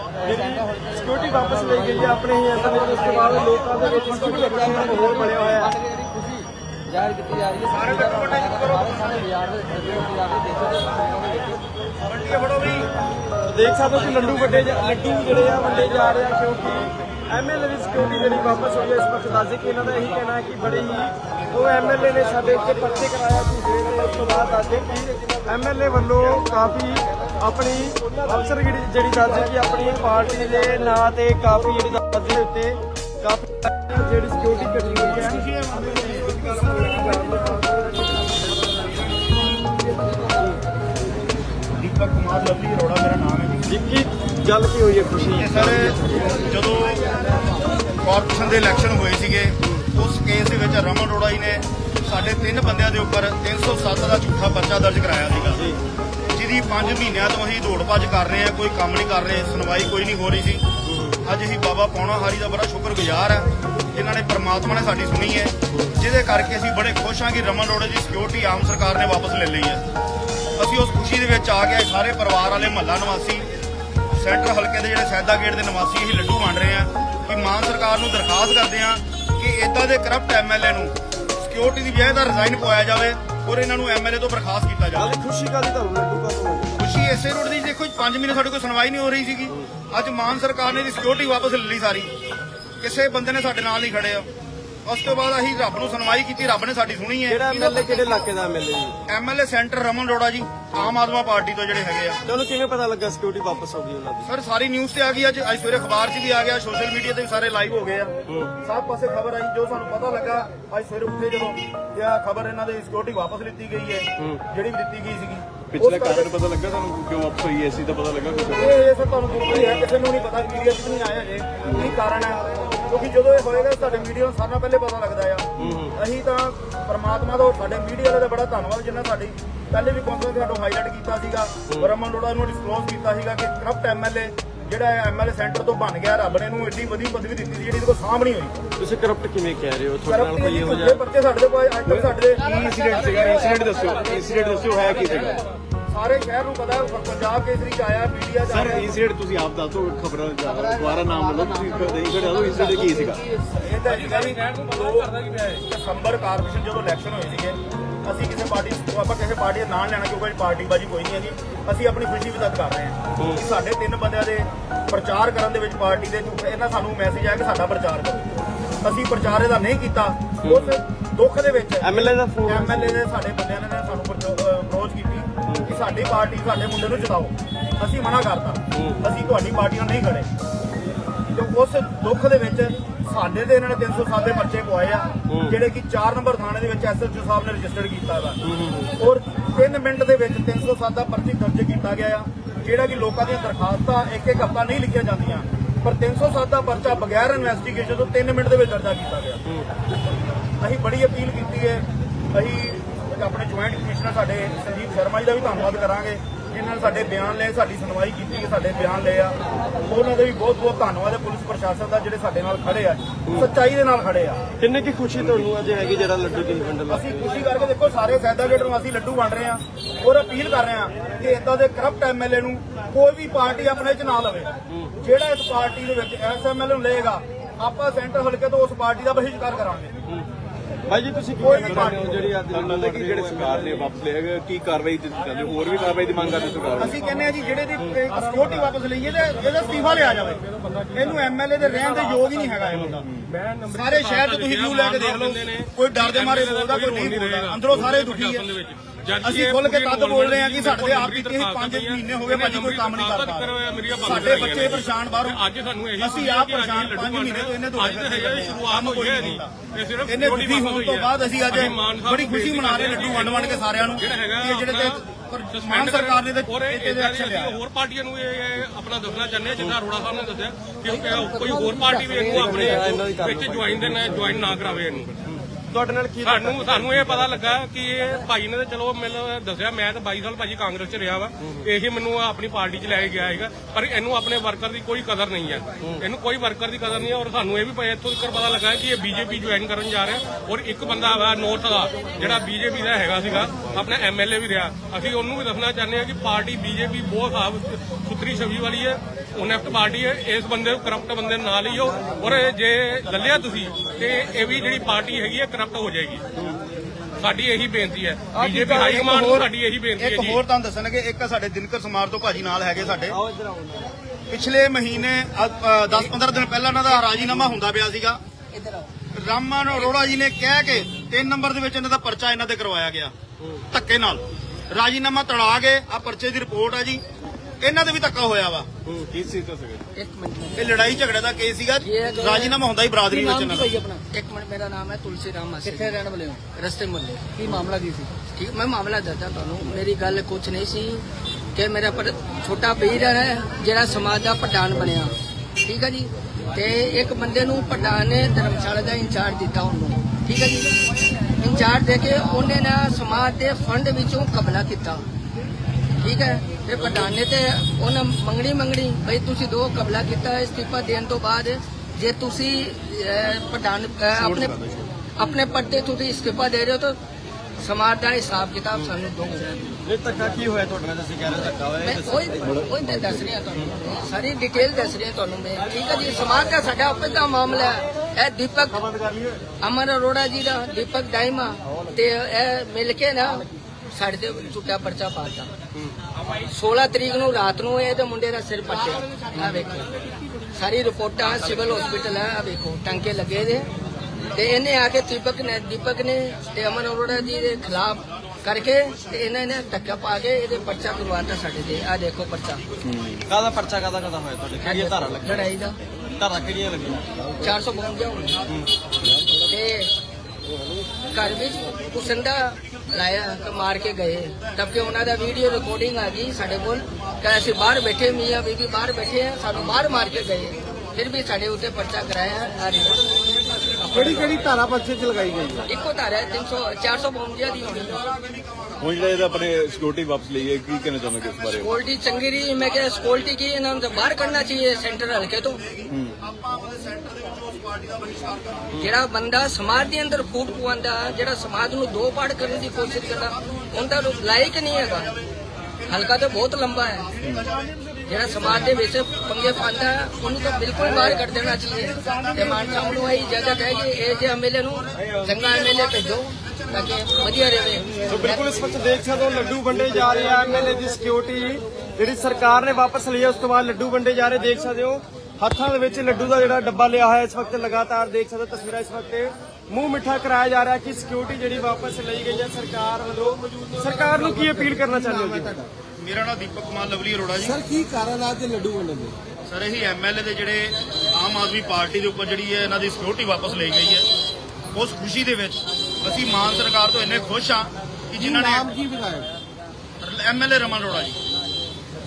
Security ਵਾਪਸ ਲਈ ਗਈ ਹੈ ਆਪਣੇ ਹੀ ਐਸਾ ਉਸ ਤੋਂ ਬਾਅਦ ਲੋਕਾਂ ਦੇ ਵਿੱਚ ਸਿਕਿਉਰਿਟੀ ਦਾ ਮਾਹੌਲ ਬਣਿਆ ਹੋਇਆ ਹੈ। ਜ਼ਾਹਿਰ ਕੀਤੀ ਜਾ ਰਹੀ ਹੈ ਸਾਰੇ ਵੱਡੇ ਕਰੋ ਸਾਰੇ ਬਾਜ਼ਾਰ ਦੇ ਖੜੇ ਹੋ ਕੇ ਜਾ ਕੇ ਦੇਖ ਸਕਦੇ ਹੋ ਕਿ ਲੱਡੂ ਵੱਡੇ ਜਾ- ਲੱਡੂ ਜਿਹੜੇ ਆ, ਵੰਡੇ ਜਾ ਰਹੇ ਆ ਕਿਉਂਕਿ ਐਮਐਲਏ ਦੀ ਸਿਕਿਉਰਿਟੀ ਜਿਹੜੀ ਵਾਪਸ ਹੋਈ ਹੈ ਇਸ ਵਕਤ ਦੱਸ ਦੇ ਕਿ ਇਹਨਾਂ ਦਾ ਇਹੀ ਕਹਿਣਾ ਹੈ ਕਿ ਬੜੇ ਹੀ ਉਹ ਐਮਐਲਏ ਨੇ ਸਾਡੇ ਉੱਤੇ ਪਰਚੇ ਕਰਾਇਆ ਦੂਸਰੇ ਨੇ ਉਸ ਤੋਂ ਬਾਅਦ ਦੱਸ ਦੇ ਕਿ ਐਮਐਲਏ ਵੱਲੋਂ ਕਾਫੀ ਆਪਣੀ ਅਫਸਰ ਜਿਹੜੀ ਜਿਹੜੀ ਦੱਸ ਦੇ ਕਿ ਆਪਣੀ ਪਾਰਟੀ ਦੇ ਨਾਂ ਤੇ ਕਾਫੀ ਜਿਹੜੀ ਦੱਸ ਦੇ ਉੱਤੇ ਕਾਫੀ ਜਿਹੜੀ ਸਿਕਿਉਰਿਟੀ ਕੱਢੀ ਹੋਈ ਹੈ। ਜੀ ਕੀ ਗੱਲ ਕੀ ਹੋਈ ਹੈ ਖੁਸ਼ੀ। ਸਰ ਜਦੋਂ ਕਾਰਪੋਰੇਸ਼ਨ ਦੇ ਇਲੈਕਸ਼ਨ ਹੋਏ ਸੀਗੇ ਉਸ ਕੇਸ ਦੇ ਵਿੱਚ ਰਮਨ ਅਰੋੜਾ ਜੀ ਨੇ ਸਾਡੇ ਤਿੰਨ ਬੰਦਿਆਂ ਦੇ ਉੱਪਰ 307 ਦਾ ਝੂਠਾ ਪਰਚਾ ਦਰਜ ਕਰਾਇਆ ਸੀਗਾ। ਜਿਹਦੀ 5 ਮਹੀਨਿਆਂ ਤੋਂ ਅਸੀਂ ਦੌੜ ਭੱਜ ਕਰ ਰਹੇ ਹਾਂ ਕੋਈ ਕੰਮ ਨਹੀਂ ਕਰ ਰਹੇ ਸੁਣਵਾਈ ਕੋਈ ਨਹੀਂ ਹੋ ਰਹੀ ਸੀ। ਅੱਜ ਅਸੀਂ ਬਾਬਾ ਪੌਣਾ ਹਾਰੀ ਦਾ ਬੜਾ ਸ਼ੁਕਰਗੁਜ਼ਾਰ ਹਾਂ ਜਿਨ੍ਹਾਂ ਨੇ ਪ੍ਰਮਾਤਮਾ ਨੇ ਸਾਡੀ ਸੁਣੀ ਹੈ ਜਿਹਦੇ ਕਰਕੇ ਅਸੀਂ ਬੜੇ ਖੁਸ਼ ਹਾਂ ਕਿ ਰਮਨ ਅਰੋੜਾ ਦੀ ਸਿਕਿਉਰਿਟੀ ਆਮ ਸਰਕਾਰ ਨੇ ਵਾਪਸ ਲੈ ਲਈ ਹੈ। ਅਸੀਂ ਉਸ ਖੁਸ਼ੀ ਦੇ ਵਿੱਚ ਆ ਕੇ ਸਾਰੇ ਪਰਿਵਾਰ ਵਾਲੇ ਮਹੱਲਾ ਨਿਵਾਸੀ ਸੈਂਟਰ ਹਲਕੇ ਦੇ ਜਿਹੜੇ ਸੈਦਾ ਗੇਟ ਦੇ ਨਿਵਾਸੀ ਅਸੀਂ ਲੱਡੂ ਵੰਡ ਰਹੇ ਹਾਂ ਕਿ ਮਾਨ ਸਰਕਾਰ ਨੂੰ ਦਰਖਾਸਤ ਕਰਦੇ ਹਾਂ ਕਿ ਇਦਾਂ ਦੇ ਕਰਪਟ ਐਮਐਲਏ ਨੂੰ ਸਿਕਿਉਰਿਟੀ ਦੀ ਵਜ੍ਹਾ ਦਾ ਰਿਜ਼ਾਈਨ ਪਵਾਇਆ ਜਾਵੇ ਔਰ ਇਹਨਾਂ ਨੂੰ ਐਮਐਲਏ ਤੋਂ ਬਰਖਾਸਤ ਕੀਤਾ ਜਾਵੇ। ਖੁਸ਼ੀ ਕਾਦੀ ਤੁਹਾਨੂੰ ਲੱਡੂ ਕਾ ਤੋਂ ਖੁਸ਼ੀ ਇਸੇ ਰੋਡ ਦੀ ਦੇਖੋ 5 ਮਹੀਨੇ ਸਾਡੇ ਕੋਈ ਸੁਣਵਾਈ ਨਹੀਂ ਹੋ ਰਹੀ ਸੀਗੀ। ਅੱਜ ਮਾਨ ਸਰਕਾਰ ਨੇ ਦੀ ਸਿਕਿਉਰਿਟੀ ਵਾਪਸ ਲੈ ਲਈ ਸਾਰੀ। ਕਿਸੇ ਬੰਦੇ ਨੇ ਸਾਡੇ ਨਾਲ ਨਹੀਂ ਖੜੇ ਆ। ਉਸ ਤੋਂ ਬਾਅਦ ਅਸੀਂ ਰੱਬ ਨੂੰ ਸੁਣਵਾਈ ਕੀਤੀ ਰੱਬ ਨੇ ਸਾਡੀ ਸੁਣੀ ਹੈ। ਕਿਹੜਾ ਐਮਐਲਏ ਕਿਹੜੇ ਇਲਾਕੇ ਦਾ MLA ji? MLA centre Raman Rora ji Aam Aadmi party ਤੋਂ ਜਿਹੜੇ ਹੈਗੇ ਆ। ਤੁਹਾਨੂੰ ਕਿਵੇਂ ਪਤਾ ਲੱਗਾ ਸਿਕਿਉਰਿਟੀ ਵਾਪਸ ਹੋ ਗਈ ਉਹਨਾਂ ਦੀ? ਸਰ ਸਾਰੀ ਨਿਊਜ਼ ਤੇ ਆ ਗਈ ਅੱਜ ਅੱਜ ਸਵੇਰੇ ਅਖਬਾਰ 'ਚ ਵੀ ਆ ਗਿਆ ਸੋਸ਼ਲ ਮੀਡੀਆ ਤੇ ਵੀ ਸਾਰੇ ਲਾਈਵ ਹੋ ਗਏ ਆ। ਸਭ ਪਾਸੇ ਖਬਰ ਆਈ ਜੋ ਸਾਨੂੰ ਪਤਾ ਲੱਗਾ ਅੱਜ ਸਵੇਰੇ ਉੱਠੇ ਜਦੋਂ ਕਿ ਆ ਖਬਰ ਇਹਨਾਂ ਦੀ ਸਿਕਿਉਰਿਟੀ ਵਾਪਸ ਲਿੱਤੀ ਗਈ ਹੈ ਜਿਹੜੀ ਵੀ ਦਿੱਤੀ ਗਈ ਸੀਗੀ। ਪਿਛਲੇ ਕਾਰਨ ਪਤਾ ਲੱਗਾ ਤੁਹਾਨੂੰ ਕਿਉਂ ਵਾਪਸ ਹੋਈ ਐਸੀ ਤਾਂ ਪਤਾ ਲੱਗਾ ਕੁਝ ਇਹ ਸਰ ਤੁਹਾਨੂੰ ਦੁੱਖ ਹੀ ਹੈ ਕਿਸੇ ਨੂੰ ਨਹੀਂ ਪਤਾ ਮੀਡੀਆ 'ਚ ਨਹੀਂ ਆਇਆ ਜੇ ਕੀ ਕਾਰਨ ਹੈ? ਕਿਉਂਕਿ ਜਦੋਂ ਇਹ ਹੋਏਗਾ ਸਾਡੇ ਮੀਡੀਆ ਨੂੰ ਸਾਰਿਆਂ ਪਹਿਲੇ ਪਤਾ ਲੱਗਦਾ ਆ। ਅਸੀਂ ਤਾਂ ਪਰਮਾਤਮਾ ਦਾ ਸਾਡੇ ਮੀਡੀਆ ਵਾਲੇ ਦਾ ਬੜਾ ਧੰਨਵਾਦ ਜਿਨ੍ਹਾਂ ਸਾਡੀ ਪਹਿਲੇ ਵੀ ਕਾਨਫਰੰਸ ਸਾਡੋ ਹਾਈਲਾਈਟ ਕੀਤਾ ਸੀਗਾ ਰਮਨ ਲੋੜਾ ਨੂੰ ਡਿਸਕਲੋਜ਼ ਕੀਤਾ ਸੀਗਾ ਕਿ ਕਰਪਟ ਐਮਐਲਏ ਜਿਹੜਾ ਐਮਐਲਏ ਸੈਂਟਰ ਤੋਂ ਬਣ ਗਿਆ ਰੱਬ ਨੇ ਇਹਨੂੰ ਏਡੀ ਵਧੀ ਪਦਵੀ ਦਿੱਤੀ ਸੀ ਜਿਹੜੀ ਇਹਦੇ ਕੋਲ ਨਹੀਂ ਹੋਈ। ਤੁਸੀਂ ਕਰਪਟ ਕਿਵੇਂ ਕਹਿ ਰਹੇ ਹੋ? ਤੁਹਾਡੇ ਨਾਲ ਕੋਈ ਇਹੋ ਜਿਹਾ ਪਰਚੇ ਸਾਡੇ ਕੋਲ ਅੱਜ ਤੱਕ ਸਾਡੇ ਦੇ ਕੀ ਇਨਸੀਡੈਂਟ ਸੀਗਾ ਇਨਸੀਡੈਂਟ ਦੱਸਿਓ ਇਨਸੀਡੈਂਟ ਦੱਸਿਓ ਹੈ ਕੀ ਸੀਗਾ? ਸਾਰੇ ਸ਼ਹਿਰ ਨੂੰ ਪਤਾ ਹੈ, ਪੰਜਾਬ ਕੇਸਰੀ ਚ ਆਇਆ ਮੀਡੀਆ ਚ ਸਰ ਆਇਆ। ਇਨਸੀਡੈਂਟ ਤੁਸੀਂ ਆਪ ਦੱਸ ਦਿਓ ਖਬਰਾਂ ਦੁਬਾਰਾ ਨਾਮ ਲਓ ਤੁਸੀਂ ਕਰ ਦਿਓ ਇਨਸੀਡੈਂਟ ਕੀ ਸੀਗਾ? ਇਹ ਤਾਂ ਵੀ ਦੋ ਦਸੰਬਰ ਕਾਰਪੋਰੇਸ਼ਨ ਜਦੋਂ ਇਲੈਕਸ਼ਨ ਹੋਏ ਸੀਗੇ ਅਸੀਂ ਕਿਸੇ ਪਾਰਟੀ ਆਪਾਂ ਕਿਸੇ ਪਾਰਟੀ ਦਾ ਨਾਂ ਲੈਣਾ ਕਿਉਂਕਿ ਪਾਰਟੀ ਬਾਜੀ ਕੋਈ ਨਹੀਂ ਹੈਗੀ। ਅਸੀਂ ਆਪਣੀ ਖੁਸ਼ੀ ਵਿਅਕਤ ਕਰ ਰਹੇ ਹਾਂ ਕਿ ਸਾਡੇ ਤਿੰਨ ਬੰਦਿਆਂ ਦੇ ਪ੍ਰਚਾਰ ਕਰਨ ਦੇ ਵਿੱਚ ਪਾਰਟੀ ਦੇ ਇਹਨਾਂ ਸਾਨੂੰ ਮੈਸੇਜ ਆਇਆ ਕਿ ਸਾਡਾ ਪ੍ਰਚਾਰ ਕਰੋ। ਅਸੀਂ ਪ੍ਰਚਾਰ ਇਹਦਾ ਨਹੀਂ ਕੀਤਾ ਉਸ ਦੁੱਖ ਦੇ ਵਿੱਚ ਐਮਐਲਏ ਦਾ ਫੋਨ ਐਮਐਲਏ ਨੇ ਸਾਡੇ ਬੰਦਿਆਂ ਨੇ ਸਾਨੂੰ ਸਾਡੀ ਪਾਰਟੀ ਸਾਡੇ ਮੁੰਡੇ ਨੂੰ ਜਿਤਾਓ। ਅਸੀਂ ਮਨਾ ਕਰਤਾ। ਅਸੀਂ ਤੁਹਾਡੀ ਪਾਰਟੀ ਨਾਲ ਨਹੀਂ ਖੜੇ। ਤੇ ਉਸ ਦੁੱਖ ਦੇ ਵਿੱਚ ਸਾਡੇ ਤੇ ਇਹਨਾਂ ਨੇ 307 ਦੇ ਪਰਚੇ ਪਵਾਏ ਆ। ਜਿਹੜੇ ਕਿ 4 ਨੰਬਰ ਥਾਣੇ ਦੇ ਵਿੱਚ ਐਸਐਚਓ ਸਾਹਿਬ ਨੇ ਰਜਿਸਟਰਡ ਕੀਤਾ ਵਾ। ਔਰ 3 ਮਿੰਟ ਦੇ ਵਿੱਚ 307 ਦਾ ਪਰਚੀ ਦਰਜ ਕੀਤਾ ਗਿਆ ਆ। ਜਿਹੜਾ ਕਿ ਲੋਕਾਂ ਦੀਆਂ ਦਰਖਾਸਤਾਂ ਇੱਕ ਇੱਕ ਹਫ਼ਤਾ ਨਹੀਂ ਲਿਖੀਆਂ ਜਾਂਦੀਆਂ। ਪਰ 307 ਦਾ ਪਰਚਾ ਬਗੈਰ ਇਨਵੈਸਟੀਗੇਸ਼ਨ ਤੋਂ 3 ਮਿੰਟ ਦੇ ਵਿੱਚ ਦਰਜਾ ਕੀਤਾ ਗਿਆ। ਅਸੀਂ ਬੜੀ ਅਪੀਲ ਕੀਤੀ ਹੈ। ਅਸੀਂ ਆਪਣੇ ਜੁਆਇੰਟ ਕਮਿਸ਼ਨਰ ਸਾਡੇ ਸੰਜੀਵ ਸ਼ਰਮਾ ਜੀ ਦਾ ਵੀ ਧੰਨਵਾਦ ਕਰਾਂਗੇ ਜਿਨ੍ਹਾਂ ਨੇ ਸਾਡੇ ਬਿਆਨ ਲਏ ਸਾਡੀ ਸੁਣਵਾਈ ਕੀਤੀ ਸਾਡੇ ਬਿਆਨ ਲਏ ਆ। ਉਹਨਾਂ ਦਾ ਵੀ ਬਹੁਤ ਬਹੁਤ ਧੰਨਵਾਦ ਹੈ ਪੁਲਿਸ ਪ੍ਰਸ਼ਾਸਨ ਦਾ ਜਿਹੜੇ ਸਾਡੇ ਨਾਲ ਖੜੇ ਆ ਸੱਚਾਈ ਦੇ ਨਾਲ ਖੜੇ ਆ। ਕਿੰਨੇ ਕੀ ਖੁਸ਼ੀ ਤੁਹਾਨੂੰ ਅੱਜ ਹੈਗੀ ਜਿਹੜਾ ਲੱਡੂ ਦੀ ਵੰਡਣ ਲੱਗ ਅਸੀਂ ਖੁਸ਼ੀ ਕਰਕੇ ਦੇਖੋ ਸਾਰੇ ਸੈਦਾ ਗੇਟ ਨੂੰ ਅਸੀਂ ਲੱਡੂ ਵੰਡ ਰਹੇ ਹਾਂ ਔਰ ਅਪੀਲ ਕਰ ਰਹੇ ਹਾਂ ਕਿ ਇਦਾਂ ਦੇ ਕਰਪਟ ਐਮਐਲਏ ਨੂੰ ਕੋਈ ਵੀ ਪਾਰਟੀ ਆਪਣੇ ਚ ਨਾ ਲਵੇ। ਜਿਹੜਾ ਇਸ ਪਾਰਟੀ ਦੇ ਵਿੱਚ ਐਸ ਐਮਐਲਏ ਨੂੰ ਲਏਗਾ ਆਪਾਂ ਸੈਂਟਰ ਹਲਕੇ ਤੋਂ ਉਸ ਪਾਰਟੀ ਦਾ ਬਹਿਸ਼ਕਾਰ ਕਰਾਂਗੇ। ਭਾਈ ਜੀ ਤੁਸੀਂ ਕੀ ਕੋਈ ਕਹਿਣਾ ਚਾਹੁੰਦੇ ਹੋ? ਜਿਹੜੀ ਅੱਜ ਤੁਹਾਨੂੰ ਲੱਗਦਾ ਕਿ ਜਿਹੜੇ ਸਰਕਾਰ ਨੇ ਵਾਪਸ ਲਿਆ ਹੈਗਾ ਕੀ ਕਾਰਵਾਈ ਚਾਹੁੰਦੇ ਹੋ? ਹੋਰ ਵੀ ਕਾਰਵਾਈ ਦੀ ਮੰਗ ਕਰਦੇ ਸਰਕਾਰ? ਅਸੀਂ ਕਹਿੰਦੇ ਆ ਜੀ ਜਿਹੜੇ ਦੀ ਸਿਕਿਉਰਿਟੀ ਵਾਪਸ ਲਈ ਇਹਦੇ ਇਹਦਾ ਅਸਤੀਫਾ ਲਿਆ ਜਾਵੇ। ਇਹਨੂੰ ਐਮਐਲਏ ਦੇ ਰਹਿਣ ਦੇ ਯੋਗ ਹੀ ਨਹੀਂ ਹੈਗਾ ਇਹ ਬੰਦਾ। ਸਾਰੇ ਸ਼ਹਿਰ 'ਚ ਤੁਸੀਂ ਵਿਊ ਲੈ ਕੇ ਦੇਖ ਲਓ ਕੋਈ ਡਰ ਦੇ ਮਾਰੇ ਬੋਲਦਾ ਕੋਈ ਨਹੀਂ ਬੋਲਦਾ। ਅੰਦਰੋਂ ਸਾਰੇ ਦੁਖੀ ਆ ਅਸੀਂ ਖੁੱਲ ਕੇ ਤਦ ਬੋਲ ਰਹੇ ਆ ਕਿ ਸਾਡੇ ਆਪ ਬੀਤੀ 5 ਮਹੀਨੇ ਹੋ ਗਏ ਭਾਜੀ ਕੋਈ ਕੰਮ ਨਹੀਂ ਕਰਦਾ। ਸਾਡੇ ਬੱਚੇ ਪਰੇਸ਼ਾਨ ਬਾਹਰੋਂ ਅੱਜ ਸਾਨੂੰ ਇਹੀ ਅਸੀਂ ਆਪ ਪਰੇਸ਼ਾਨ 5 ਮਹੀਨੇ ਤੋਂ ਇਹਨੇ ਤੋਂ ਅੱਜ ਤਾਂ ਸ਼ੁਰੂਆਤ ਹੋਈ ਹੈ ਇਹਦੀ। ਇਹ ਸਿਰਫ ਇਹਨੇ ਦੁਖੀ ਹੋਣ ਤੋਂ ਬਾਅਦ ਅਸੀਂ ਅੱਜ ਬੜੀ ਖੁਸ਼ੀ ਮਨਾ ਰਹੇ ਲੱਡੂ ਵੰਡ ਵੰਡ ਕੇ ਸਾਰਿਆਂ ਨੂੰ। ਇਹ ਜਿਹੜੇ ਤੇ ਪਰ ਮਾਨ ਸਰਕਾਰ ਨੇ ਹੋਰ ਪਾਰਟੀਆਂ ਨੂੰ ਇਹ ਇਹ ਆਪਣਾ ਦੱਸਣਾ ਚਾਹੁੰਦੇ ਹਾਂ ਜਿੱਦਾਂ ਅਰੋੜਾ ਸਾਹਿਬ ਨੇ ਦੱਸਿਆ ਕਿ ਕੋਈ ਹੋਰ ਪਾਰਟੀ ਵੀ ਇਹਨੂੰ ਆਪਣੇ ਵਿੱਚ ਜੁਆਇਨ ਦੇ ਨਾ ਜੁਆਇਨ ਨਾ ਕਰਾਵੇ ਇਹਨੂੰ। ਤੁਹਾਡੇ ਨਾਲ ਕੀ ਸਾਨੂੰ ਸਾਨੂੰ ਇਹ ਪਤਾ ਲੱਗਾ ਕਿ ਇਹ ਭਾਈ ਨੇ ਤਾਂ ਚਲੋ ਮੈਨੂੰ ਦੱਸਿਆ ਮੈਂ ਤਾਂ 22 ਸਾਲ ਭਾਜੀ ਕਾਂਗਰਸ 'ਚ ਰਿਹਾ ਵਾ। ਇਹੀ ਮੈਨੂੰ ਆਪਣੀ ਪਾਰਟੀ 'ਚ ਲੈ ਕੇ ਗਿਆ ਹੈਗਾ। ਪਰ ਇਹਨੂੰ ਆਪਣੇ ਵਰਕਰ ਦੀ ਕੋਈ ਕਦਰ ਨਹੀਂ ਹੈ ਇਹਨੂੰ ਕੋਈ ਵਰਕਰ ਦੀ ਕਦਰ ਨਹੀਂ ਹੈ ਔਰ ਸਾਨੂੰ ਇਹ ਵੀ ਪ- ਇੱਥੋਂ ਤੱਕ ਪਤਾ ਲੱਗਾ ਕਿ ਇਹ ਬੀਜੇਪੀ ਜੁਆਇਨ ਕਰਨ ਜਾ ਰਿਹਾ। ਔਰ ਇੱਕ ਬੰਦਾ ਵਾ ਨੋਰਥ ਦਾ ਜਿਹੜਾ ਬੀਜੇਪੀ ਦਾ ਹੈਗਾ ਸੀਗਾ ਆਪਣਾ ਐਮਐਲਏ ਵੀ ਰਿਹਾ। ਅਸੀਂ ਉਹਨੂੰ ਵੀ ਦੱਸਣਾ ਚਾਹੁੰਦੇ ਹਾਂ ਕਿ ਪਾਰਟੀ ਬੀਜੇਪੀ ਬਹੁਤ ਸਾਫ਼ ਸੁਥਰੀ ਛਵੀ ਵਾਲੀ ਹੈ ਓਨੈਫਟ ਪਾਰਟੀ ਹੈ ਇਸ ਬੰਦੇ ਨੂੰ ਕਰਪਟ ਬੰਦੇ ਨੂੰ ਨਾਲ ਲਿਓ ਔਰ ਜੇ ਲੱਲਿਆ ਤੁਸੀਂ ਤੇ ਇਹ ਵੀ ਜਿਹੜੀ ਪਾਰਟੀ ਹੈਗੀ ਹੈ ਕਰਪਟ ਹੋ ਜਾਏਗੀ। ਸਾਡੀ ਇਹੀ ਬੇਨਤੀ ਹੈ। ਬੀਜੇਪੀ ਹਾਈ ਕਮਾਂਡ ਨੂੰ ਸਾਡੀ ਇਹੀ ਬੇਨਤੀ ਹੈ ਇੱਕ ਹੋਰ ਤੁਹਾਨੂੰ ਦੱਸਣਗੇ ਇੱਕ ਸਾਡੇ ਦਿਨਕਰ ਸਮਾਰ ਤੋਂ ਭਾਜੀ ਨਾਲ ਹੈਗੇ ਸਾਡੇ। ਪਿਛਲੇ ਮਹੀਨੇ 10-15 ਦਿਨ ਪਹਿਲਾਂ ਇਹਨਾਂ ਦਾ ਰਾਜੀਨਾਮਾ ਹੁੰਦਾ ਪਿਆ ਸੀਗਾ। ਰਾਮਨ ਅਰੋੜਾ ਜੀ ਨੇ ਕਹਿ ਕੇ 3 ਨੰਬਰ ਦੇ ਵਿੱਚ ਇਹਨਾਂ ਦਾ ਪਰਚਾ ਇਹਨਾਂ ਤੇ ਕਰਵਾਇਆ ਗਿਆ। ਧੱਕੇ ਨਾਲ। ਰਾਜੀਨਾਮਾ ਤੜਾ ਕੇ ਆ ਪਰਚੇ ਦੀ ਰਿਪੋਰਟ ਆ ਜੀ। ਇਹਨਾਂ ਦੇ ਵੀ ਧੱਕਾ ਹੋਇਆ ਵਾ। ਕੀ ਸੀ ਤਾਂ ਸਕੇ ਇੱਕ ਮਿੰਟ ਇਹ ਲੜਾਈ ਝਗੜੇ ਦਾ ਕੇਸ ਸੀਗਾ। ਰਾਜੀਨਾਮਾ ਹੁੰਦਾ ਹੀ ਬਰਾਦਰੀ ਵਿੱਚ ਇਹਨਾਂ ਇੱਕ ਮਿੰਟ ਮੇਰਾ ਨਾਮ ਹੈ ਤੁਲਸੀ ਰਾਮ ਮਾਸੀ ਕਿੱਥੇ ਰਹਿਣ ਵਾਲੇ ਹੋ? ਰਸਤੇ ਮੁੱਲੇ ਕੀ ਮਾਮਲਾ ਕੀ ਸੀ? ਠੀਕ ਮੈਂ ਮਾਮਲਾ ਦੱਸਦਾ ਤੁਹਾਨੂੰ। ਮੇਰੀ ਗੱਲ ਕੁਝ ਨਹੀਂ ਸੀ ਕਿ ਮੇਰਾ ਪਰ ਛੋਟਾ ਵੀਰ ਹੈ ਜਿਹੜਾ ਸਮਾਜ ਦਾ ਪ੍ਰਧਾਨ ਬਣਿਆ। ਠੀਕ ਹੈ ਜੀ? ਤੇ ਇੱਕ ਬੰਦੇ ਨੂੰ ਪ੍ਰਧਾਨ ਨੇ ਧਰਮਸ਼ਾਲਾ ਦਾ ਇੰਚਾਰਜ ਦਿੱਤਾ ਉਹਨੂੰ। ਠੀਕ ਹੈ ਜੀ? ਇੰਚਾਰਜ ਦੇ ਕੇ ਉਹਨੇ ਨਾ ਸਮਾਜ ਦੇ ਫੰਡ ਵਿੱਚੋਂ ਕਬਲਾ ਕੀਤਾ। ਠੀਕ ਹੈ? ਤੇ ਪ੍ਰਧਾਨ ਨੇ ਤੇ ਉਹਨਾਂ ਮੰਗਣੀ ਮੰਗਣੀ ਬਈ ਤੁਸੀਂ ਦੋ ਕਬਲਾ ਕੀਤਾ ਹੈ, ਅਸਤੀਫਾ ਦੇਣ ਤੋਂ ਬਾਅਦ ਜੇ ਤੁਸੀਂ ਪ੍ਰਧਾਨ ਆਪਣੇ ਆਪਣੇ ਪੱਦੇ ਤੁਸੀਂ ਅਸਤੀਫਾ ਦੇ ਰਹੇ ਹੋ ਤਾਂ ਸਮਾਜ ਦਾ ਹਿਸਾਬ ਕਿਤਾਬ ਸਾਨੂੰ ਦੋ ਇਹ ਧੱਕਾ ਕੀ ਹੋਇਆ ਤੁਹਾਡੇ ਨਾਲ? ਤੁਸੀਂ ਕਹਿ ਰਹੇ ਧੱਕਾ ਹੋਇਆ ਮੈਂ ਉਹੀ ਉਹੀ ਤਾਂ ਦੱਸ ਰਿਹਾ ਤੁਹਾਨੂੰ ਸਾਰੀ ਡਿਟੇਲ ਦੱਸ ਰਿਹਾ ਤੁਹਾਨੂੰ ਮੈਂ। ਠੀਕ ਹੈ ਜੀ ਸਮਾਜ ਦਾ ਸਾਡਾ ਆਪਸ ਦਾ ਮਾਮਲਾ ਹੈ। ਇਹ ਦੀਪਕ ਅਮਰ ਅਰੋੜਾ ਜੀ ਦਾ ਦੀਪਕ ਡਾਇਮਾ। ਤੇ ਇਹ ਮਿਲ ਕੇ ਨਾ ਸਾਡੇ ਤੇ ਝੂਠਾ ਪਰਚਾ ਪਾਤਾ 16 ਤਰੀਕ ਨੂੰ ਰਾਤ ਨੂੰ ਇਹਦੇ ਮੁੰਡੇ ਦਾ ਸਿਰ ਪੱਟਿਆ। ਆ ਵੇਖੋ। ਸਾਰੀ ਰਿਪੋਰਟਾਂ ਸਿਵਲ ਹਸਪੀਟਲ ਹੈ ਆ ਵੇਖੋ। ਟੰਕੇ ਲੱਗੇ ਦੇ। ਤੇ ਇਹਨੇ ਆ ਕੇ ਦੀਪਕ ਨੇ ਦੀਪਕ ਨੇ ਤੇ ਅਮਨ ਅਰੋੜਾ ਜੀ ਦੇ ਖਿਲਾਫ ਕਰਕੇ ਤੇ ਇਹਨਾਂ ਨੇ ਧੱਕਾ ਪਾ ਕੇ ਇਹਦੇ ਪਰਚਾ ਕਰਵਾਤਾ ਸਾਡੇ ਤੇ। ਆ ਦੇਖੋ ਪਰਚਾ। ਕਾਹਦਾ ਪਰਚਾ ਕਾਹਦਾ ਕਾਹਦਾ ਹੋਇਆ ਤੁਹਾਡੇ? ਕਿਹੜੀ ਧਾਰਾ ਲੱਗੀ ਲੜਾਈ ਦਾ। ਧਾਰਾ ਕਿਹੜੀਆਂ ਲੱਗੀਆਂ? 452 ਤੇ ਘਰ ਵਿੱਚ ਕੁਸੰਦਾ ਲਾਇਆ ਤੇ ਮਾਰ ਕੇ ਗਏ। ਤਬ ਕਿ ਉਹਨਾਂ ਦਾ ਵੀਡੀਓ ਰਿਕਾਰਡਿੰਗ ਆ ਗਈ ਸਾਡੇ ਕੋਲ ਕਿ ਅਸੀਂ ਬਾਹਰ ਬੈਠੇ ਮੀਆਂ ਬੀਬੀ ਬਾਹਰ ਬੈਠੇ ਆ ਸਾਨੂੰ ਬਾਹਰ ਮਾਰ ਕੇ ਗਏ। ਫਿਰ ਵੀ ਸਾਡੇ ਉੱਤੇ ਪਰਚਾ ਕਰਾਇਆ ਆ ਰਿਹਾ। ਕਿਹੜੀ ਕਿਹੜੀ ਧਾਰਾ ਪਰਚੇ ਚ ਲਗਾਈ ਗਈ ਹੈ? ਇੱਕੋ ਧਾਰਾ ਹੈ 300 452 ਦੀ ਹੋਣੀ। ਹੁਣ ਜਿਹੜਾ ਇਹਦਾ ਆਪਣੇ ਸਿਕਿਉਰਿਟੀ ਵਾਪਸ ਲਈ ਹੈ ਕੀ ਕਹਿਣਾ ਚਾਹੁੰਦੇ ਇਸ ਬਾਰੇ? ਸਕਿਉਰਟੀ ਚੰਗੀ ਰਹੀ ਮੈਂ ਕਿਹਾ ਸਕਿਉਰਟੀ ਕੀ ਇਹਨਾਂ ਨੂੰ ਬਾਹਰ ਕੱਢਣਾ ਚਾਹੀਏ ਸੈਂਟਰ ਹਲਕੇ ਤੋਂ। ਜਿਹੜਾ ਬੰਦਾ ਸਮਾਜ ਦੇ ਅੰਦਰ ਫੂਟ ਪਵਾਉਂਦਾ ਜਿਹੜਾ ਸਮਾਜ ਨੂੰ ਦੋ ਪਾੜ ਕਰਨ ਦੀ ਕੋਸ਼ਿਸ਼ ਕਰਦਾ ਉਹਦਾ ਲਾਇਕ ਨਹੀਂ ਹੈਗਾ। ਹਲਕਾ ਤਾਂ ਬਹੁਤ ਲੰਬਾ ਹੈ। ਜਿਹੜਾ ਸਮਾਜ ਦੇ ਵਿੱਚ ਪੰਗੇ ਪਾਉਂਦਾ ਉਹਨੂੰ ਤਾਂ ਬਿਲਕੁਲ ਬਾਹਰ ਕੱਢ ਦੇਣਾ ਚਾਹੀਏ। ਤੇ ਮਾਨ ਸਾਹਿਬ ਨੂੰ ਇਹ ਇਜਾਜ਼ਤ ਹੈ ਕਿ ਇਹ ਜੇ ਐਮਐਲਏ ਨੂੰ ਚੰਗਾ ਐਮਐਲਏ ਭੇਜੋ ਤਾਂ ਕਿ ਵਧੀਆ ਰਹੇ। ਸੋ ਬਿਲਕੁਲ ਇਸ ਵਕਤ ਦੇਖ ਸਕਦੇ ਹੋ ਲੱਡੂ ਵੰਡੇ ਜਾ ਰਹੇ ਆ ਐਮਐਲਏ ਦੀ ਸਿਕਿਉਰਿਟੀ ਜਿਹੜੀ ਸਰਕਾਰ ਨੇ ਵਾਪਸ ਲਈ ਉਸ ਤੋਂ ਬਾਅਦ ਲੱਡੂ ਵੰਡੇ ਜਾ ਰਹੇ ਦੇਖ ਸਕਦੇ ਹੋ। ਹੱਥਾਂ ਦੇ ਵਿੱਚ ਲੱਡੂ ਦਾ ਜਿਹੜਾ ਡੱਬਾ ਲਿਆ ਹੋਇਆ ਇਸ ਵਕਤ ਲਗਾਤਾਰ ਦੇਖ ਸਕਦੇ ਹੋ ਤਸਵੀਰਾਂ ਇਸ ਵਕਤ ਮੂੰਹ ਮਿੱਠਾ ਕਰਾਇਆ ਜਾ ਰਿਹਾ ਕਿ ਸਿਕਿਉਰਿਟੀ ਜਿਹੜੀ ਵਾਪਸ ਲਈ ਗਈ ਹੈ ਸਰਕਾਰ ਵੱਲੋਂ। ਸਰਕਾਰ ਨੂੰ ਕੀ ਅਪੀਲ ਕਰਨਾ ਚਾਹੁੰਦੇ ਹੋ ਜੀ? ਮੇਰਾ ਨਾਮ ਦੀਪਕ ਕੁਮਾਰ ਲਵਲੀ ਅਰੋੜਾ ਜੀ। ਸਰ ਕੀ ਕਾਰਨ ਆ ਤੇ ਲੱਡੂ ਵੰਡਣ ਦੇ? ਸਰ ਇਹੀ ਐਮਐਲਏ ਦੇ ਜਿਹੜੇ ਆਮ ਆਦਮੀ ਪਾਰਟੀ ਦੇ ਉੱਪਰ ਜਿਹੜੀ ਹੈ ਇਹਨਾਂ ਦੀ ਸਿਕਿਉਰਿਟੀ ਵਾਪਸ ਲਈ ਗਈ ਹੈ। ਉਸ ਖੁਸ਼ੀ ਦੇ ਵਿੱਚ ਅਸੀਂ ਮਾਨ ਸਰਕਾਰ ਤੋਂ ਇੰਨੇ ਖੁਸ਼ ਹਾਂ ਕਿ ਜਿਨ੍ਹਾਂ ਨਾਮ ਨੇ ਕੀ ਵਿਧਾਇਕ ਐਮਐਲਏ ਰਮਨ ਅਰੋੜਾ ਜੀ।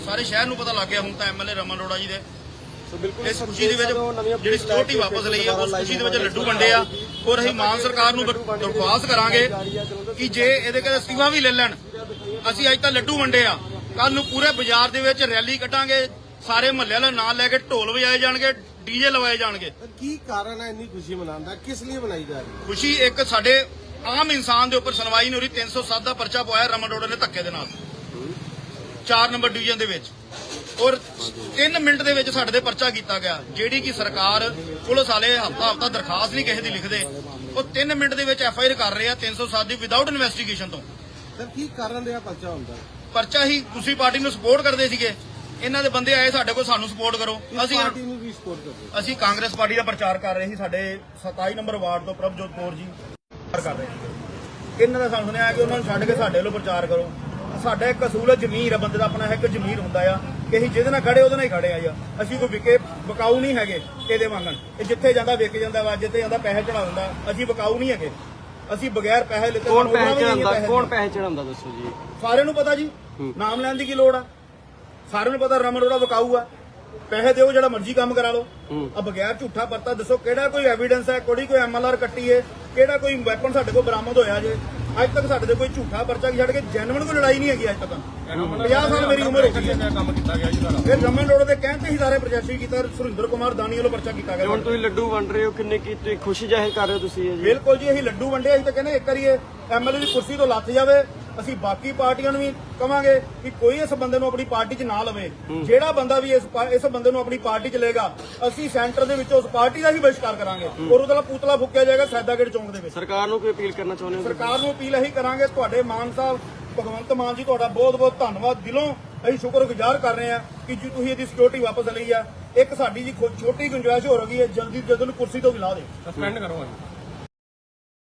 ਸਾਰੇ ਸ਼ਹਿਰ ਨੂੰ ਪਤਾ ਲੱਗ ਗਿਆ ਹੁਣ ਤਾਂ ਐਮਐਲਏ ਰਮਨ ਅਰੋੜਾ ਜੀ ਦੇ। ਇਸ ਖੁਸ਼ੀ ਦੇ ਵਿੱਚ ਜਿਹੜੀ ਸਿਕਿਉਰਿਟੀ ਵਾਪਸ ਲਈ ਹੈ ਉਸ ਖੁਸ਼ੀ ਦੇ ਵਿੱਚ ਲੱਡੂ ਵੰਡੇ ਆ ਔਰ ਅਸੀਂ ਮਾਨ ਸਰਕਾਰ ਨੂੰ ਦਰ- ਦਰਖਾਸਤ ਕਰਾਂਗੇ ਕਿ ਜੇ ਇਹਦੇ ਕੋਲ ਅਸਤੀਫਾ ਵੀ ਲੈ ਲੈਣ ਅਸੀਂ ਅੱਜ ਤਾਂ ਲੱਡੂ ਵੰਡੇ ਆ। ਕੱਲ ਨੂੰ ਪੂਰੇ ਬਾਜ਼ਾਰ ਦੇ ਵਿੱਚ ਰੈਲੀ ਕੱਢਾਂਗੇ ਸਾਰੇ ਮਹੱਲੇ ਵਾਲੇ ਨਾਲ ਲੈ ਕੇ ਢੋਲ ਵਜਾਏ ਜਾਣਗੇ ਡੀਜੇ ਲਵਾਏ ਜਾਣਗੇ। ਕੀ ਕਾਰਨ ਹੈ ਇੰਨੀ ਖੁਸ਼ੀ ਮਨਾਉਣ ਦਾ? ਕਿਸ ਲਈ ਮਨਾਈ ਜਾ ਰਹੀ ਖੁਸ਼ੀ ਇੱਕ ਸਾਡੇ ਆਮ ਇਨਸਾਨ ਦੇ ਉੱਪਰ ਸੁਣਵਾਈ ਨਹੀਂ ਹੋ ਰਹੀ 307 ਦਾ ਪਰਚਾ ਪਵਾਇਆ ਰਮਨ ਰੋਡ ਨੇ ਧੱਕੇ ਦੇ ਨਾਲ। 4 ਨੰਬਰ ਡਿਵੀਜ਼ਨ ਦੇ ਵਿੱਚ। ਔਰ 3 ਮਿੰਟ ਦੇ ਵਿੱਚ ਸਾਡੇ ਤੇ ਪਰਚਾ ਕੀਤਾ ਗਿਆ ਜਿਹੜੀ ਕਿ ਸਰਕਾਰ ਪੁਲਿਸ ਵਾਲੇ ਹਫਤਾ ਹਫਤਾ ਦਰਖਾਸਤ ਨਹੀਂ ਕਿਸੇ ਦੀ ਲਿਖਦੇ। ਉਹ 3 ਮਿੰਟ ਦੇ ਵਿੱਚ ਐਫ ਆਈ ਆਰ ਕਰ ਰਹੇ ਆ 307 ਦੀ ਵਿਦਆਊਟ ਇਨਵੈਸਟੀਗੇਸ਼ਨ ਤੋਂ। ਸਰ ਕੀ ਕਾਰਨ ਰਿਹਾ ਪਰਚਾ ਹੁੰਦਾ ਪਰਚਾ ਹੀ ਦੂਸਰੀ ਪਾਰਟੀ ਨੂੰ ਸਪੋਰਟ ਕਰਦੇ ਸੀਗੇ। ਇਹਨਾਂ ਦੇ ਬੰਦੇ ਆਏ ਸਾਡੇ ਕੋਲ ਸਾਨੂੰ ਸਪੋਰਟ ਕਰੋ। ਅਸੀਂ ਪਾਰਟੀ ਨੂੰ ਵੀ ਸਪੋਰਟ ਕਰਦੇ ਅਸੀਂ ਕਾਂਗਰਸ ਪਾਰਟੀ ਦਾ ਪ੍ਰਚਾਰ ਕਰ ਰਹੇ ਸੀ ਸਾਡੇ 27 ਨੰਬਰ ਵਾਰਡ ਤੋਂ ਪ੍ਰਭਜੋਤ ਕੌਰ ਜੀ ਪ੍ਰਚਾਰ ਕਰ ਰਹੇ ਸੀ। ਇਹਨਾਂ ਦਾ ਸਾਨੂੰ ਸੁਣਿਆ ਕਿ ਉਹਨਾਂ ਨੂੰ ਛੱਡ ਕੇ ਸਾਡੇ ਵੱਲੋਂ ਪ੍ਰਚਾਰ ਕਰੋ। ਸਾਡਾ ਇੱਕ ਅਸੂਲ ਹੈ ਜ਼ਮੀਰ ਬੰਦੇ ਦਾ ਆਪਣਾ ਹੈ ਇੱਕ ਜ਼ਮੀਰ ਹੁੰਦਾ ਆ। ਕਿ ਅਸੀਂ ਜਿਹਦੇ ਨਾਲ ਖੜੇ ਉਹਦੇ ਨਾਲ ਹੀ ਖੜੇ ਆ ਜੀ। ਅਸੀਂ ਕੋਈ ਵਿਕੇ ਵਿਕਾਊ ਨਹੀਂ ਹੈਗੇ ਇਹਦੇ ਵਾਂਗਣ। ਇਹ ਜਿੱਥੇ ਜਾਂਦਾ ਵਿਕ ਜਾਂਦਾ ਵਾ ਜਿੱਥੇ ਜਾਂਦਾ ਪੈਸੇ ਚੜਾ ਦਿੰਦਾ। ਅਸੀਂ ਵਿਕਾਊ ਨਹੀਂ ਹੈਗੇ। ਅਸੀਂ ਬਗੈਰ ਪੈਸੇ ਲਿੱਤੇ ਕੌਣ ਪੈਸੇ ਚੜਾਉਂਦਾ ਕੌਣ। ਪੈਸੇ ਚੜਾਉਂਦਾ ਦੱਸੋ ਜੀ? ਸਾਰਿਆਂ ਨੂੰ ਪਤਾ ਜੀ ਨਾਮ ਲੈਣ ਦੀ ਕੀ ਲੋੜ ਆ? ਸਾਰਿਆਂ ਨੂੰ ਪਤਾ ਰਮਨ ਅਰੋੜਾ ਵਿਕਾਊ ਆ। ਪੈਸੇ ਦਿਓ ਜਿਹੜਾ ਮਰਜ਼ੀ ਕੰਮ ਕਰਾ ਲਓ। ਆ ਬਗੈਰ ਝੂਠਾ ਪਰਤਾ ਦੱਸੋ ਕਿਹੜਾ ਕੋਈ ਐਵੀਡੈਂਸ ਹੈ ਕੋਈ ਕੋਈ ਐਮਐਲਆਰ ਕੱਟੀ ਹੈ ਕਿਹੜਾ ਕੋਈ ਵੈਪਨ ਸਾਡੇ ਕੋਲ ਬਰਾਮਦ ਹੋਇਆ ਜੇ? ਅੱਜ ਤੱਕ ਸਾਡੇ ਤੇ ਕੋਈ ਝੂਠਾ ਪਰਚਾ ਕੀ ਛੱਡ ਕੇ ਜੈਨੂਇਨ ਕੋਈ ਲੜਾਈ ਨਹੀਂ ਹੈਗੀ ਅੱਜ ਤੱਕ। 50 ਸਾਲ ਮੇਰੀ ਉਮਰ ਹੋ ਗਈ। ਹੈ ਕੰਮ ਕੀਤਾ ਗਿਆ ਜੀ ਸਾਰਾ। ਫਿਰ ਰਮਨ ਰੋਡ ਦੇ ਕਹਿਣ ਤੇ ਹੀ ਸਾਰੇ ਪ੍ਰੋਜੈਕਟ ਕੀਤਾ ਸੁਰਿੰਦਰ ਕੁਮਾਰ ਦਾਨੀ ਵੱਲੋਂ ਪਰਚਾ ਕੀਤਾ ਗਿਆ ਹੁਣ ਤੁਸੀਂ ਲੱਡੂ ਵੰਡ ਰਹੇ ਹੋ ਕਿੰਨੇ ਕੀਤੇ ਖੁਸ਼ੀ ਜ਼ਾਹਿਰ ਕਰ ਰਹੇ ਹੋ ਤੁਸੀਂ ਜੀ? ਬਿਲਕੁਲ ਜੀ ਅਸੀਂ ਲੱਡੂ ਵੰਡੇ ਅਸੀਂ ਤਾਂ ਕਹਿੰਦੇ ਇੱਕ ਵਾਰੀ ਐਮਐਲਏ ਦੀ ਕੁਰਸੀ ਤੋਂ ਲੱਥ ਜਾਵੇ ਅਸੀਂ ਬਾਕੀ ਪਾਰਟੀਆਂ ਨੂੰ ਵੀ ਕਵਾਂਗੇ ਕਿ ਕੋਈ ਇਸ ਬੰਦੇ ਨੂੰ ਆਪਣੀ ਪਾਰਟੀ 'ਚ ਨਾ ਲਵੇ। ਜਿਹੜਾ ਬੰਦਾ ਵੀ ਇਸ ਪਾ- ਇਸ ਬੰਦੇ ਨੂੰ ਆਪਣੀ ਪਾਰਟੀ 'ਚ ਲਏਗਾ ਅਸੀਂ ਸੈਂਟਰ ਦੇ ਵਿੱਚ ਉਸ ਪਾਰਟੀ ਦਾ ਹੀ ਬਹਿਸ਼ਕਾਰ ਕਰਾਂਗੇ। ਔਰ ਉਹਦਾ ਪੁਤਲਾ ਫੁੱਕਿਆ ਜਾਏਗਾ ਸੈਦਾਗੇੜ ਚੌਂਕ ਦੇ ਵਿੱਚ। ਸਰਕਾਰ ਨੂੰ ਕੋਈ ਅਪੀਲ ਕਰਨਾ ਚਾਹੁੰਦੇ ਹੋ ਸਰਕਾਰ ਨੂੰ ਅਪੀਲ ਇਹੀ ਕਰਾਂਗੇ ਤੁਹਾਡੇ ਮਾਨ ਸਾਹਿਬ ਭਗਵੰਤ ਮਾਨ ਜੀ ਤੁਹਾਡਾ ਬਹੁਤ ਬਹੁਤ ਧੰਨਵਾਦ ਦਿਲੋਂ ਅਸੀਂ ਸ਼ੁਕਰਗੁਜ਼ਾਰ ਕਰ ਰਹੇ ਹਾਂ ਕਿ ਜੀ ਤੁਸੀਂ ਇਹਦੀ ਸਿਕਿਉਰਿਟੀ ਵਾਪਸ ਲਈ ਆ। ਇੱਕ ਸਾਡੀ ਜੀ ਛੋਟੀ ਗੁੰਜਾਇਸ਼ ਹੋ ਰਹੀ ਹੈ ਜਲਦੀ ਨੂੰ ਕੁਰਸੀ ਤੋਂ ਵੀ ਲਾ ਦੇ। ਸਸਪੈਂਡ ਕਰੋ